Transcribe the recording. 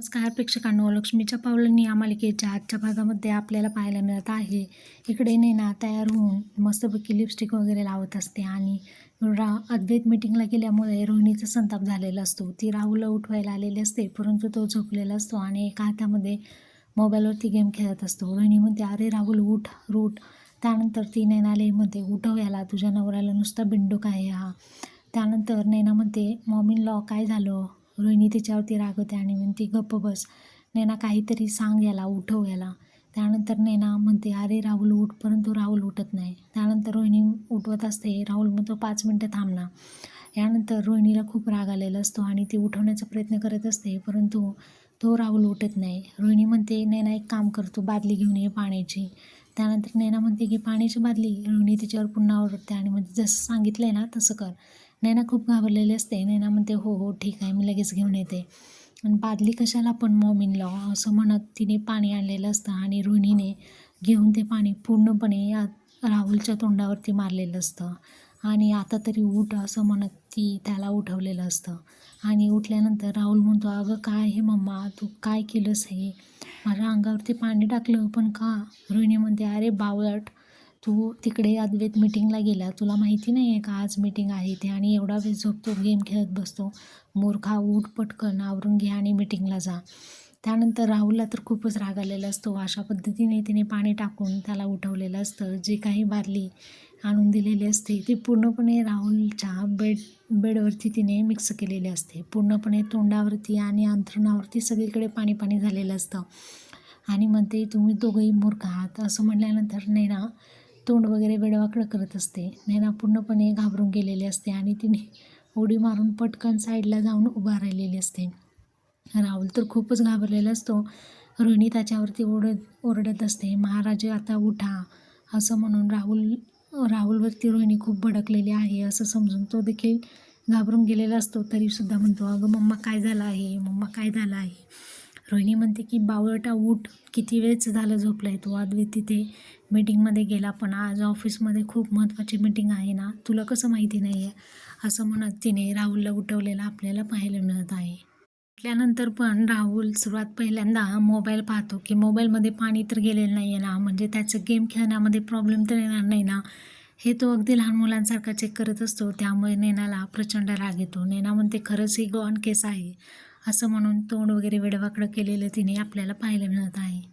नमस्कार प्रेक्षकांनो. लक्ष्मीच्या पावलांनी या मालिकेच्या आजच्या भागामध्ये आपल्याला पाहायला मिळत आहे. इकडे नैना तयार होऊन मस्तपैकी लिपस्टिक वगैरे लावत असते आणि रा अद्वैत मिटिंगला गेल्यामुळे रोहिणीचा संताप झालेला असतो. ती राहुलला उठवायला आलेली असते परंतु तो झोपलेला असतो आणि एका हातामध्ये मोबाईलवरती गेम खेळत असतो. रोहिणी म्हणते अरे राहुल उठ रूट त्यानंतर ती नैनाले म्हणते उठव याला तुझ्या नवऱ्याला नुसता बिंडूक आहे हा. त्यानंतर नैना म्हणते मॉमिन लॉ काय झालं? रोहिणी तिच्यावरती रागवते आणि म्हणते गप्प बस. नैना काहीतरी सांग याला उठव याला. त्यानंतर नैना म्हणते अरे राहुल उठ. परंतु राहुल उठत नाही. त्यानंतर रोहिणी उठवत असते राहुल म्हणतो पाच मिनटं थांबणार यानंतर रोहिणीला खूप राग आलेला असतो आणि ती उठवण्याचा प्रयत्न करत असते परंतु तो राहुल उठत नाही. रोहिणी म्हणते नैना एक काम करतो बादली घेऊन ये पाण्याची. त्यानंतर नैना म्हणते की पाण्याची बादली. रोहिणी तिच्यावर पुन्हा ओरडते आणि म्हणते जसं सांगितलं आहे ना तसं कर. नैना खूप घाबरलेली असते. नैना म्हणते हो हो ठीक आहे मी लगेच घेऊन येते. आणि बादली कशाला पण मॉमिन लॉ असं म्हणत तिने पाणी आणलेलं असतं आणि रोहिणीने घेऊन ते पाणी पूर्णपणे या राहुलच्या तोंडावरती मारलेलं असतं. आणि आता तरी उठ असं म्हणत ती त्याला उठवलेलं असतं. आणि उठल्यानंतर राहुल म्हणतो अगं काय हे मम्मा? तू काय केलंस हे? माझ्या अंगावरती पाणी टाकलं पण का? रोहिणी म्हणते अरे बावळट तू तिकडे अद्वैत मिटिंगला गेला. तुला माहिती नाही आहे का आज मिटिंग आहे ते आणि एवढा वेळ झोपतो गेम खेळत बसतो. मूर्खा उठ पटकन आवरून घे आणि मिटिंगला जा. त्यानंतर राहुलला तर खूपच राग आलेला असतो. अशा पद्धतीने तिने पाणी टाकून त्याला उठवलेलं असतं. जे काही बादली आणून दिलेली असते ती पूर्णपणे राहुलच्या बेड बेडवरती तिने मिक्स केलेली असते. पूर्णपणे तोंडावरती आणि अंथरुणावरती सगळीकडे पाणी पाणी झालेलं असतं. आणि म्हणते तुम्ही दोघंही मूर्ख आहात. असं म्हटल्यानंतर नैना तोंड वगैरे वेडवाकडं करत असते. नैना पूर्णपणे घाबरून गेलेली असते आणि तिने उडी मारून पटकन साईडला जाऊन उभा राहिलेली असते. राहुल तर खूपच घाबरलेला असतो. रोहिणी त्याच्यावरती ओरडत ओरडत असते. महाराज आता उठा. असं म्हणून राहुल राहुलवरती रोहिणी खूप भडकलेली आहे. असं समजून तो देखील घाबरून गेलेला असतो. तरीसुद्धा म्हणतो अगं मम्मा काय झालं आहे? मम्मा काय झालं आहे? रोहिणी म्हणते की बावळटा उठ किती वेळच झालं झोपला आहे तो अद्वैत तिथे मीटिंगमध्ये गेला पण आज ऑफिसमध्ये खूप महत्त्वाची मीटिंग आहे ना? तुला कसं माहिती नाही आहे असं म्हणत तिने राहुलला उठवलेलं आपल्याला पाहायला मिळत आहे. उठल्यानंतर पण राहुल सुरुवात पहिल्यांदा मोबाईल पाहतो की मोबाईलमध्ये पाणी तर गेलेलं नाही आहे ना? म्हणजे त्याचं गेम खेळण्यामध्ये प्रॉब्लेम तर येणार नाही ना? हे तो अगदी लहान मुलांसारखा चेक करत असतो. त्यामुळे नैनाला प्रचंड राग येतो. नैना म्हणते खरंच ही गॉन केस आहे. असं म्हणून तोंड वगैरे वेडवाकडं केलेलं तिने आपल्याला पाहायला मिळत आहे.